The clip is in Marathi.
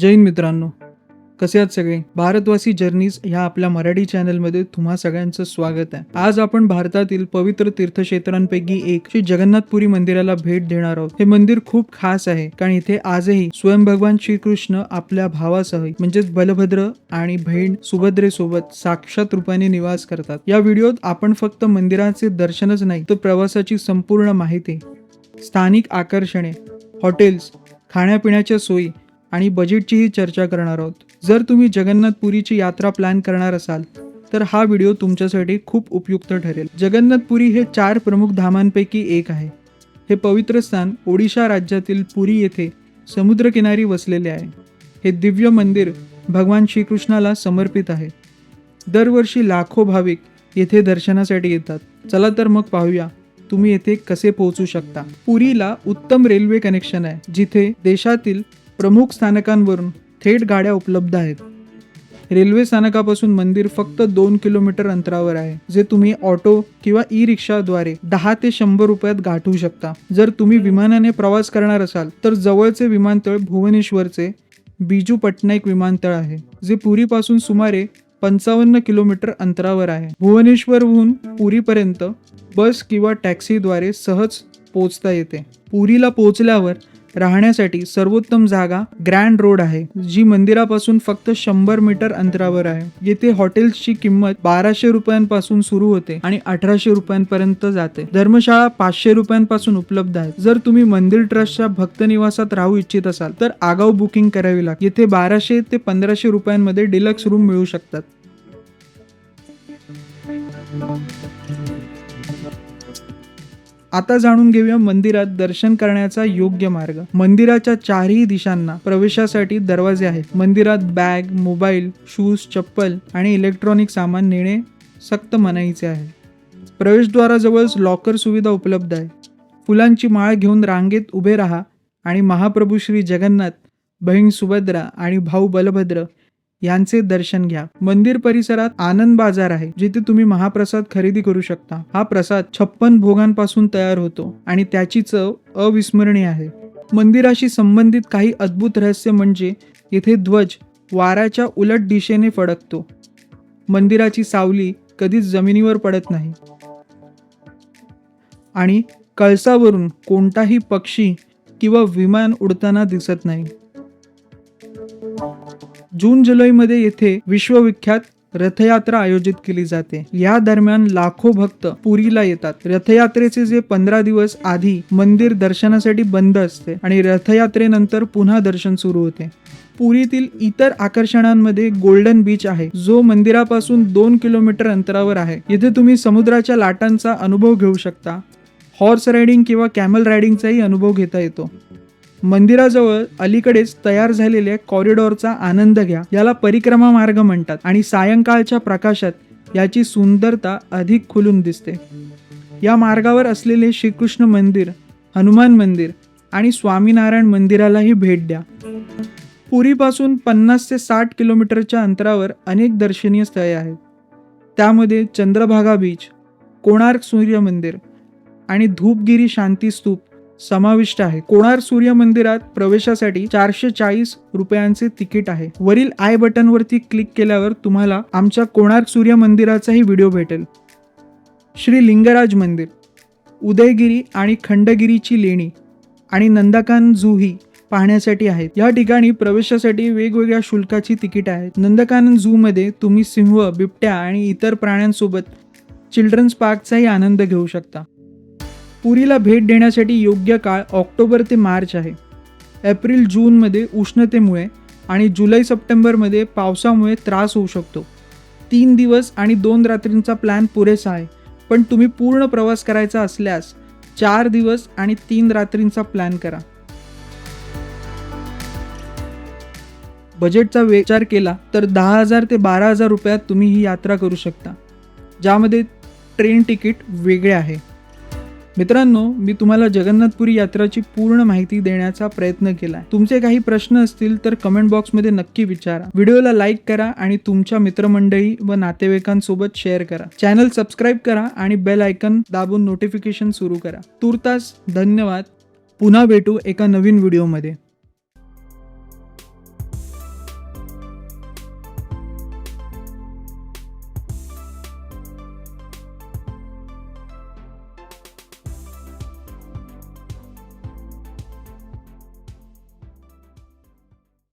जैन मित्रांनो कसे आहात सगळे? भारतवासी जर्नीज ह्या आपल्या मराठी चॅनलमध्ये तुम्हा सगळ्यांचं स्वागत आहे. आज आपण भारतातील पवित्र तीर्थक्षेत्रांपैकी एक श्री जगन्नाथपुरी मंदिराला भेट देणार आहोत. हे मंदिर खूप खास आहे कारण इथे आजही स्वयं भगवान श्रीकृष्ण आपल्या भावासह म्हणजेच बलभद्र आणि बहीण सुभद्रेसोबत साक्षात रूपाने निवास करतात. या व्हिडिओत आपण फक्त मंदिराचे दर्शनच नाही तर प्रवासाची संपूर्ण माहिती स्थानिक आकर्षणे हॉटेल्स खाण्यापिण्याच्या सोयी आणि बजेटचीही चर्चा करणार आहोत. जर तुम्ही जगन्नाथपुरीची यात्रा प्लॅन करणार असाल तर हा व्हिडिओ तुमच्यासाठी खूप उपयुक्त ठरेल. जगन्नाथपुरी हे चार प्रमुख धामांपैकी एक आहे. हे पवित्र स्थान ओडिशा राज्यातील पुरी येथे समुद्रकिनारी वसलेले आहे. हे दिव्य मंदिर भगवान श्रीकृष्णाला समर्पित आहे. दरवर्षी लाखो भाविक येथे दर्शनासाठी येतात. चला तर मग पाहूया तुम्ही येथे कसे पोहोचू शकता. पुरीला उत्तम रेल्वे कनेक्शन आहे जिथे देशातील प्रमुख स्थानकांवरून थेट गाड्या उपलब्ध आहेत. रेल्वे स्थानकापासून मंदिर फक्त दोन किलोमीटर अंतरावर आहे जे तुम्ही ऑटो किंवा ई रिक्षाद्वारे दहा ते शंभर रुपयात गाठू शकता. जर तुम्ही विमानाने प्रवास करणार असाल तर जवळचे विमानतळ भुवनेश्वरचे बिजू पटनाईक विमानतळ आहे जे पुरीपासून सुमारे पंचावन्न किलोमीटर अंतरावर आहे. भुवनेश्वरहून पुरीपर्यंत बस किंवा टॅक्सीद्वारे सहज पोहोचता येते. पुरीला पोहोचल्यावर राहण्यासाठी सर्वोत्तम जागा ग्रँड रोड आहे जी मंदिरापासून फक्त शंभर मीटर अंतरावर आहे. येथे हॉटेल्सची किंमत बाराशे रुपयांपासून सुरू होते आणि अठराशे रुपयांपर्यंत जाते. धर्मशाळा पाचशे रुपयांपासून उपलब्ध आहे. जर तुम्ही मंदिर ट्रस्टच्या भक्त निवासात राहू इच्छित असाल तर आगाऊ बुकिंग करावी लागते येथे बाराशे ते पंधराशे रुपयांमध्ये डिलक्स रूम मिळू शकतात. आता जाणून घेऊया मंदिरात दर्शन करण्याचा योग्य मार्ग. मंदिराच्या चारही दिशांना प्रवेशासाठी दरवाजे आहेत. मंदिरात बॅग मोबाईल शूज चप्पल आणि इलेक्ट्रॉनिक सामान नेणे सक्त मनाईचे आहे. प्रवेशद्वाराजवळच लॉकर सुविधा उपलब्ध आहे. फुलांची माळ घेऊन रांगेत उभे राहा आणि महाप्रभू श्री जगन्नाथ बहीण सुभद्रा आणि भाऊ बलभद्र यांचे दर्शन घ्या. मंदिर परिसरात आनंद बाजार आहे जिथे तुम्ही महाप्रसाद खरेदी करू शकता. हा प्रसाद छप्पन भोगांपासून तयार होतो आणि त्याची चव अविस्मरणीय आहे. मंदिराशी संबंधित काही अद्भुत रहस्य म्हणजे येथे ध्वज वाऱ्याच्या उलट दिशेने फडकतो. मंदिराची सावली कधीच जमिनीवर पडत नाही. आणि कळसावरून कोणताही पक्षी किंवा विमान उडताना दिसत नाही. जून जुलैमध्ये येथे विश्वविख्यात रथयात्रा आयोजित केली जाते. या दरम्यान लाखो भक्त पुरीला येतात. रथयात्रेचे जे पंधरा दिवस आधी मंदिर दर्शनासाठी बंद असते आणि रथयात्रेनंतर पुन्हा दर्शन सुरू होते. पुरीतील इतर आकर्षणांमध्ये गोल्डन बीच आहे. जो मंदिरापासून दोन किलोमीटर अंतरावर आहे. येथे तुम्ही समुद्राच्या लाटांचा अनुभव घेऊ शकता. हॉर्स रायडिंग किंवा कॅमल रायडिंगचाही अनुभव घेता येतो. मंदिराजवळ अलीकडेच तयार झालेल्या कॉरिडॉरचा आनंद घ्या. याला परिक्रमा मार्ग म्हणतात आणि सायंकाळच्या प्रकाशात याची सुंदरता अधिक खुलून दिसते. या मार्गावर असलेले श्रीकृष्ण मंदिर हनुमान मंदिर आणि स्वामीनारायण मंदिरालाही भेट द्या. पुरीपासून पन्नास ते साठ किलोमीटरच्या अंतरावर अनेक दर्शनीय स्थळे आहेत. त्यामध्ये चंद्रभागा बीच कोणार्क सूर्य मंदिर आणि धूपगिरी शांती स्तूप समाविष्ट आहे. कोणार सूर्य मंदिरात प्रवेशासाठी चारशे चाळीस रुपयांचे तिकीट आहे. वरील आय बटनवरती क्लिक केल्यावर तुम्हाला आमच्या कोणार्क सूर्य मंदिराचाही व्हिडिओ भेटेल. श्री लिंगराज मंदिर उदयगिरी आणि खंडगिरीची लेणी आणि नंदकान जूही पाहण्यासाठी आहेत. या ठिकाणी प्रवेशासाठी वेगवेगळ्या शुल्काची तिकीट आहेत. नंदकानन झू मध्ये तुम्ही सिंह बिबट्या आणि इतर प्राण्यांसोबत चिल्ड्रन्स पार्कचाही आनंद घेऊ शकता. पुरीला भेट देण्यासाठी योग्य काळ ऑक्टोबर ते मार्च आहे. एप्रिल जूनमध्ये उष्णतेमुळे आणि जुलै सप्टेंबरमध्ये पावसामुळे त्रास होऊ शकतो. तीन दिवस आणि दोन रात्रींचा प्लॅन पुरेसा आहे पण तुम्ही पूर्ण प्रवास करायचा असल्यास चार दिवस आणि तीन रात्रींचा प्लॅन करा. बजेटचा विचार केला तर दहा हजार ते बारा हजार रुपयात तुम्ही ही यात्रा करू शकता ज्यामध्ये ट्रेन तिकीट वेगळे आहे. मित्रांनो मी तुम्हाला जगन्नाथपुरी यात्राची पूर्ण माहिती देण्याचा प्रयत्न केला. तुमचे काही प्रश्न असतील तर कमेंट बॉक्समध्ये नक्की विचारा. व्हिडिओला लाईक करा आणि तुमच्या मित्रमंडळी व नातेवाईकांसोबत शेअर करा. चॅनल सबस्क्राईब करा आणि बेल आयकन दाबून नोटिफिकेशन सुरू करा. तुर्तास धन्यवाद. पुन्हा भेटू एका नवीन व्हिडिओमध्ये